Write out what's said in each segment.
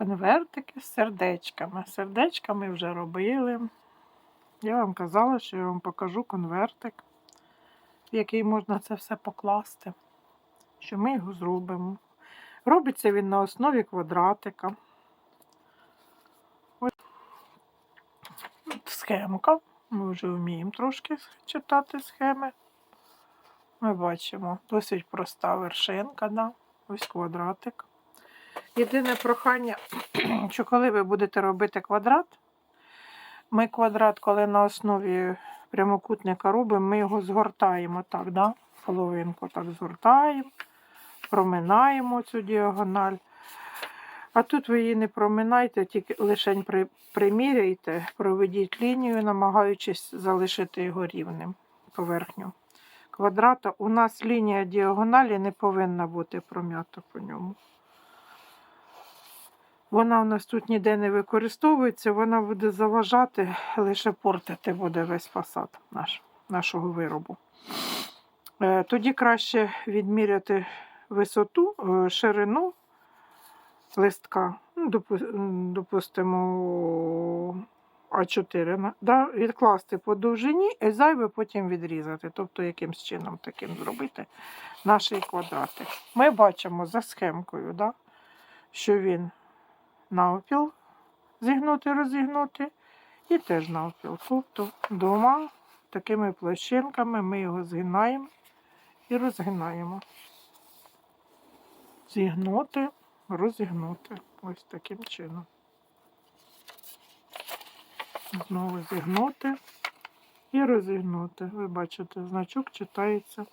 конвертики з сердечками. Сердечка ми вже робили. Я вам казала, що я вам покажу конвертик, в який можна це все покласти, що ми його зробимо. Робиться він на основі квадратика. Ось схемка. Ми вже вміємо трошки читати схеми. Ми бачимо досить проста вершинка, да? ось квадратик. Єдине прохання, що коли ви будете робити квадрат, ми квадрат, коли на основі прямокутника робимо, ми його згортаємо так, да? половинку так згортаємо, проминаємо цю діагональ. А тут ви її не проминайте, тільки лише при, приміряйте, проведіть лінію, намагаючись залишити його рівним поверхню квадрата. У нас лінія діагоналі не повинна бути пром'ята по ньому. Вона у нас тут ніде не використовується, вона буде заважати, лише портити буде весь фасад наш, нашого виробу. Е, Тоді краще відміряти висоту, е, ширину листка, ну, допустимо, А4, да, відкласти по довжині і зайве потім відрізати. Тобто, якимсь чином таким зробити наш квадратик. Ми бачимо за схемкою, да, що він навпіл зігнути, розігнути, і теж навпіл. Тобто двома такими площинками ми його згинаємо і розгинаємо. Зігнути, розігнути. Ось таким чином. Знову зігнути і розігнути. Ви бачите, значок читається.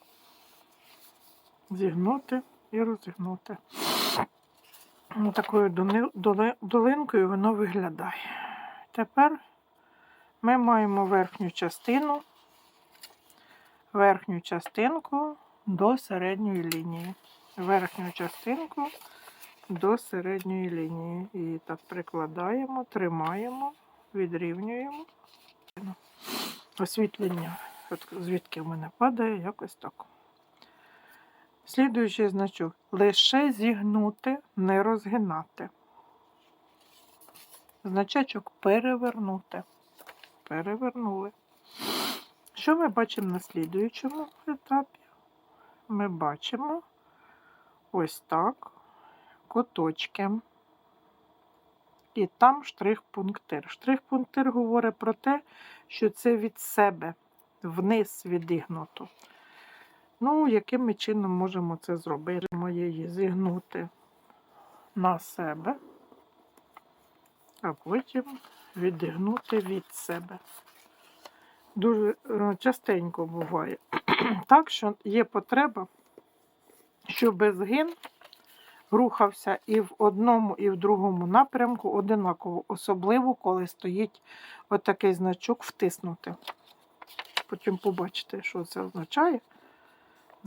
Зігнути і розігнути. Ось такою долинкою воно виглядає. Тепер ми маємо верхню частину, верхню частинку до середньої лінії. Верхню частинку до середньої лінії. І так прикладаємо, тримаємо, відрівнюємо. Освітлення, от звідки в мене падає, якось так. Слідуючий значок. Лише зігнути, не розгинати. Значечок перевернути. Перевернули. Що ми бачимо на слідуючому етапі? Ми бачимо ось так куточки. І там штрих-пунктир. Штрих-пунктир говорить про те, що це від себе вниз відігнуто. Ну, яким ми чином можемо це зробити? Можемо її зігнути на себе, а потім відігнути від себе. Дуже е, частенько буває так, що є потреба, щоб згин рухався і в одному, і в другому напрямку одинаково, особливо, коли стоїть отакий значок втиснути. Потім побачите, що це означає.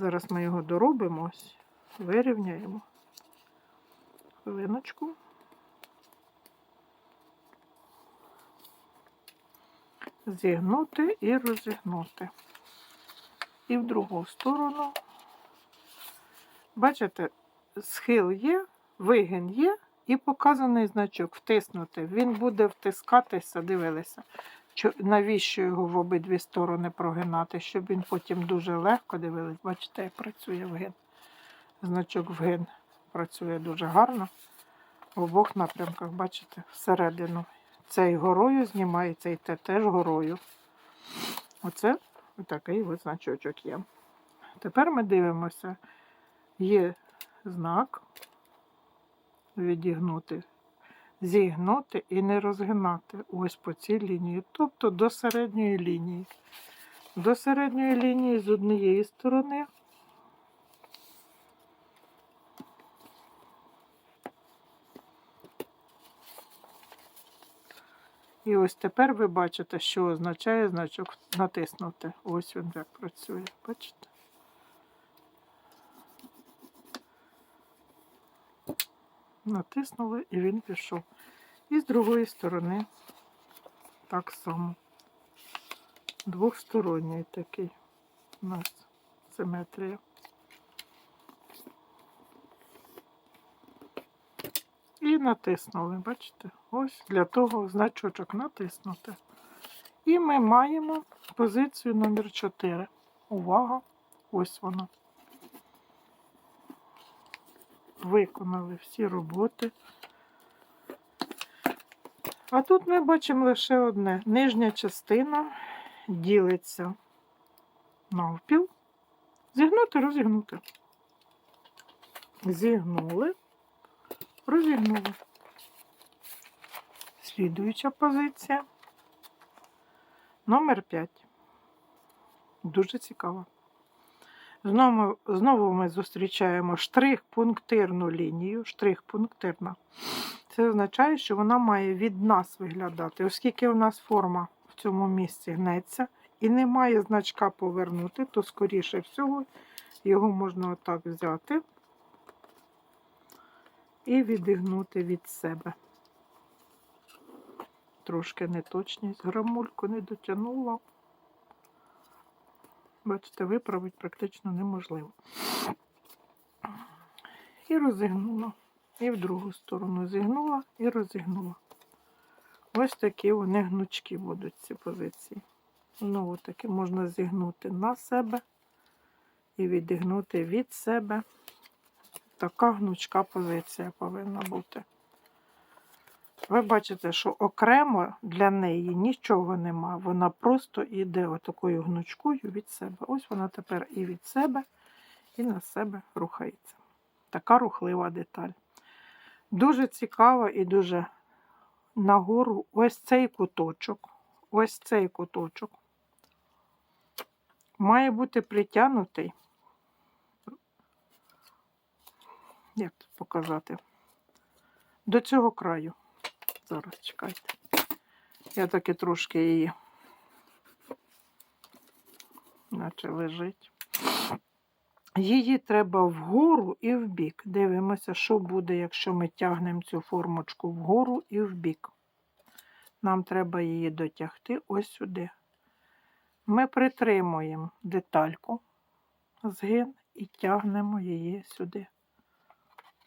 Зараз ми його доробимо, вирівняємо. Хвилиночку. Зігнути і розігнути. І в другу сторону. Бачите, схил є, вигін є і показаний значок втиснути. Він буде втискатися, дивилися, навіщо його в обидві сторони прогинати, щоб він потім дуже легко дивились. Бачите, як працює вгин. Значок вгин працює дуже гарно. В обох напрямках, бачите, всередину. Цей горою знімається і те теж горою. Оце такий ось значочок є. Тепер ми дивимося, є знак відігнути, зігнути і не розгинати ось по цій лінії, тобто до середньої лінії. До середньої лінії з однієї сторони. І ось тепер ви бачите, що означає значок натиснути. Ось він як працює. Бачите? Натиснули і він пішов. І з другої сторони так само. Двохсторонній такий у нас симетрія. І натиснули, бачите? Ось для того значочок натиснути. І ми маємо позицію номер 4. Увага! Ось вона. Виконали всі роботи. А тут ми бачимо лише одне. Нижня частина ділиться навпіл. Зігнути, розігнути. Зігнули, розігнули. Слідуюча позиція. Номер 5. Дуже цікаво. Знову, знову ми зустрічаємо штрих-пунктирну лінію. Штрих-пунктирна. Це означає, що вона має від нас виглядати. Оскільки у нас форма в цьому місці гнеться і немає значка повернути, то, скоріше всього, його можна отак взяти і відігнути від себе. Трошки неточність, грамульку не дотягнула. Бачите, виправити практично неможливо. І розігнула. І в другу сторону зігнула і розігнула. Ось такі вони гнучки будуть ці позиції. Знову таки можна зігнути на себе і відігнути від себе. Така гнучка позиція повинна бути. Ви бачите, що окремо для неї нічого нема. Вона просто йде отакою гнучкою від себе. Ось вона тепер і від себе, і на себе рухається. Така рухлива деталь. Дуже цікава і дуже нагору ось цей куточок. Ось цей куточок має бути притягнутий. Як показати? До цього краю. Зараз чекайте. Я таки трошки її, наче лежить. Її треба вгору і вбік. Дивимося, що буде, якщо ми тягнемо цю формочку вгору і вбік. Нам треба її дотягти ось сюди. Ми притримуємо детальку, згин і тягнемо її сюди.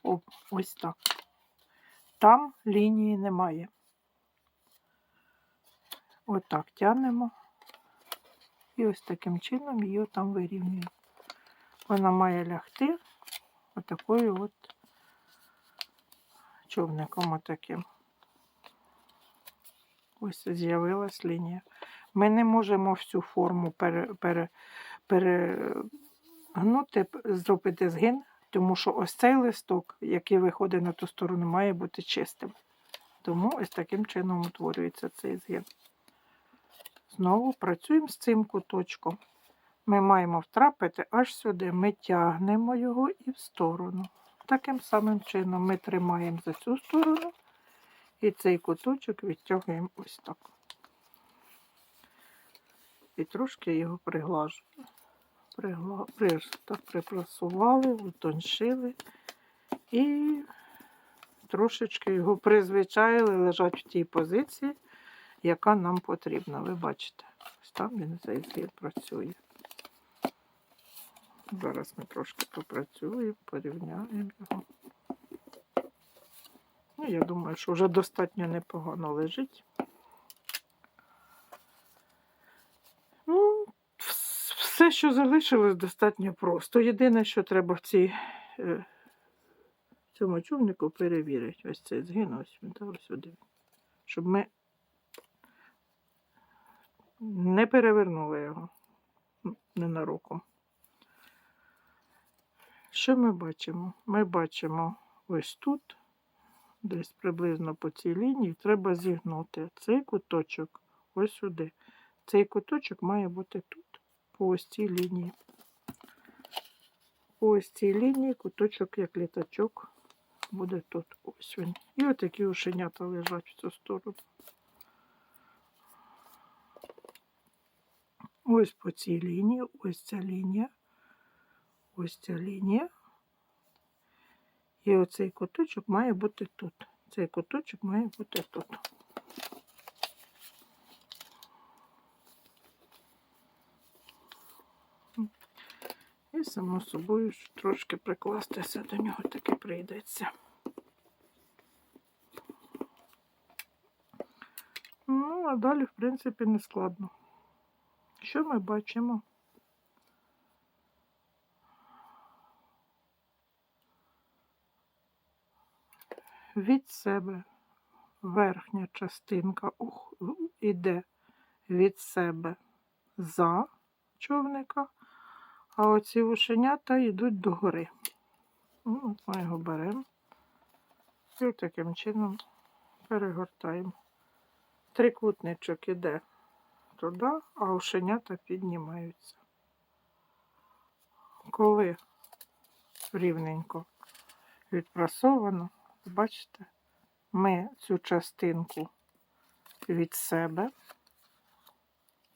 О, ось так. Там лінії немає. Отак тягнемо. І ось таким чином її там вирівнюємо. Вона має лягти отакою от човником отаким. Ось з'явилась лінія. Ми не можемо всю форму пере, пере, перегнути, зробити згин, тому що ось цей листок, який виходить на ту сторону, має бути чистим. Тому ось таким чином утворюється цей згин. Знову працюємо з цим куточком. Ми маємо втрапити аж сюди. Ми тягнемо його і в сторону. Таким самим чином ми тримаємо за цю сторону і цей куточок відтягуємо ось так. І трошки його приглажуємо. Припрасували, утоншили і трошечки його призвичаїли лежать в тій позиції, яка нам потрібна. Ви бачите, ось там він цей зір працює. Зараз ми трошки попрацюємо, порівняємо його. Ну, я думаю, що вже достатньо непогано лежить. Ну, вс- все, що залишилось, достатньо просто. Єдине, що треба в цій, е, цьому човнику перевірити. Ось цей згин, ось він та ось сюди. Щоб ми не перевернули його ненароком. Що ми бачимо? Ми бачимо ось тут, десь приблизно по цій лінії, треба зігнути цей куточок ось сюди. Цей куточок має бути тут, по ось цій лінії. По ось цій лінії куточок, як літачок, буде тут. Ось він. І отакі ушенята лежать в цю сторону. Ось по цій лінії, ось ця лінія, ось ця лінія. І оцей куточок має бути тут. Цей куточок має бути тут. і, само собою, трошки прикластися до нього таки прийдеться. Ну, а далі, в принципі, не складно. Що ми бачимо? Від себе верхня частинка іде від себе за човника, а оці вушенята йдуть догори. Ну, ми його беремо і таким чином перегортаємо. Трикутничок іде туди, а ушенята піднімаються. Коли рівненько відпрасовано, бачите, ми цю частинку від себе,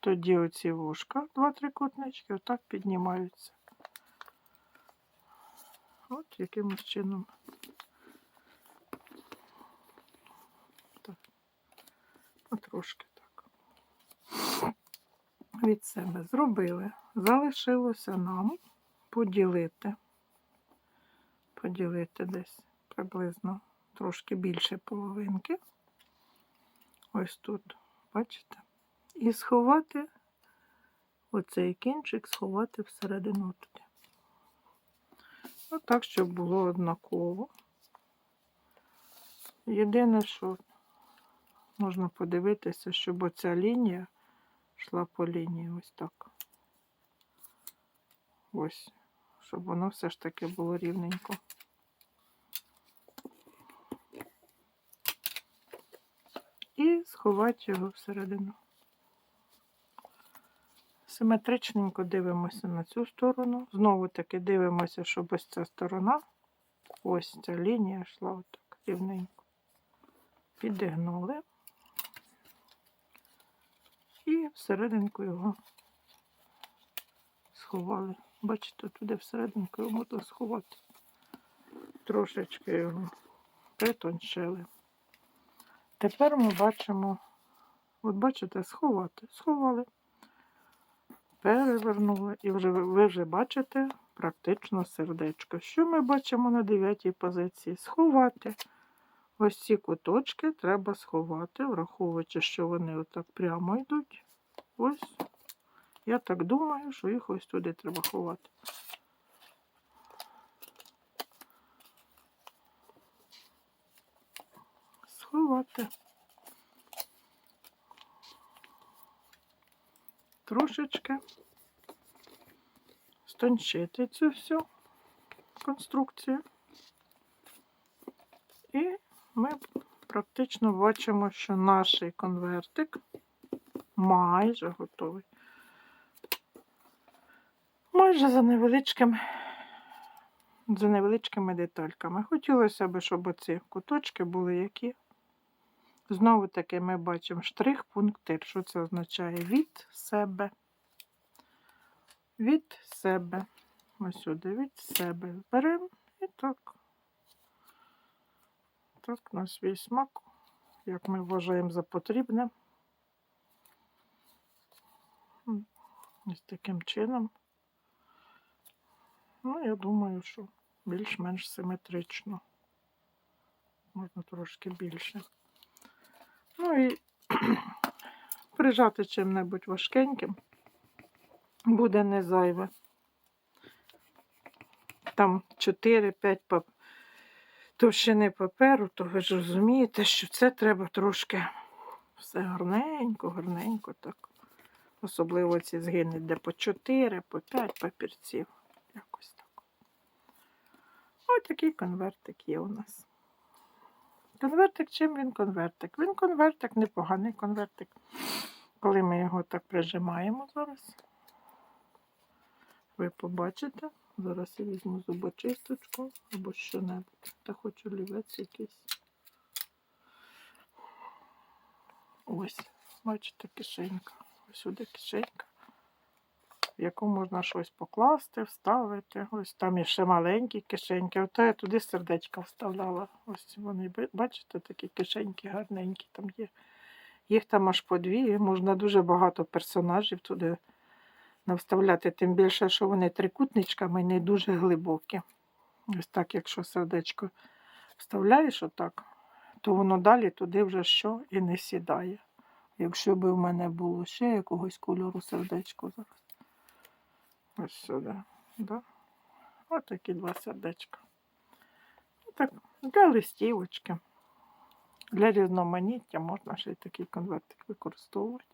тоді оці вушка, два трикутнички, отак піднімаються. От якимось чином. Так. Потрошки так. Від себе зробили. Залишилося нам поділити. Поділити десь приблизно трошки більше половинки. Ось тут, бачите? І сховати оцей кінчик, сховати всередину туди. Отак, щоб було однаково. Єдине, що можна подивитися, щоб оця лінія йшла по лінії ось так. Ось, щоб воно все ж таки було рівненько. І сховати його всередину. Симетричненько дивимося на цю сторону. Знову таки дивимося, щоб ось ця сторона, ось ця лінія йшла отак рівненько. Підігнули. І всерединку його сховали. Бачите, туди всерединку його можна сховати. Трошечки його притончили. Тепер ми бачимо, от бачите, сховати. Сховали, перевернули. І вже ви- вже бачите практично сердечко. Що ми бачимо на дев'ятій позиції? Сховати. Ось ці куточки треба сховати, враховуючи, що вони отак прямо йдуть. Ось. Я так думаю, що їх ось туди треба ховати. Сховати. Трошечки стончити цю всю конструкцію. І ми практично бачимо, що наш конвертик майже готовий. Майже за невеличким, за невеличкими детальками. Хотілося б, щоб оці куточки були які. Знову таки ми бачимо штрих-пунктир. Що це означає? Від себе. Від себе. Ось сюди від себе. Беремо і так. Так, на свій смак, як ми вважаємо за потрібне. Ось таким чином. Ну, я думаю, що більш-менш симетрично. Можна трошки більше. Ну і прижати чим-небудь важкеньким буде не зайве. Там 4-5 пап... товщини паперу, то ви ж розумієте, що це треба трошки все гарненько, гарненько так. Особливо ці згини, де по 4, по 5 папірців. Якось так. Ось такий конвертик є у нас. Конвертик, чим він конвертик? Він конвертик, непоганий конвертик. Коли ми його так прижимаємо зараз, ви побачите. Зараз я візьму зубочисточку або що-небудь. Та хочу олівець якийсь. Ось, бачите, кишенька. Ось сюди кишенька, в яку можна щось покласти, вставити. Ось там ще маленькі кишеньки. Ото я туди сердечка вставляла. Ось вони, бачите, такі кишеньки гарненькі там є. Їх там аж по дві, можна дуже багато персонажів туди навставляти, тим більше, що вони трикутничками не дуже глибокі. Ось так, якщо сердечко вставляєш отак, то воно далі туди вже що і не сідає. Якщо б в мене було ще якогось кольору сердечко зараз. Ось сюди. Да? Ось такі два сердечка. Так, для листівочки. Для різноманіття можна ще й такий конвертик використовувати.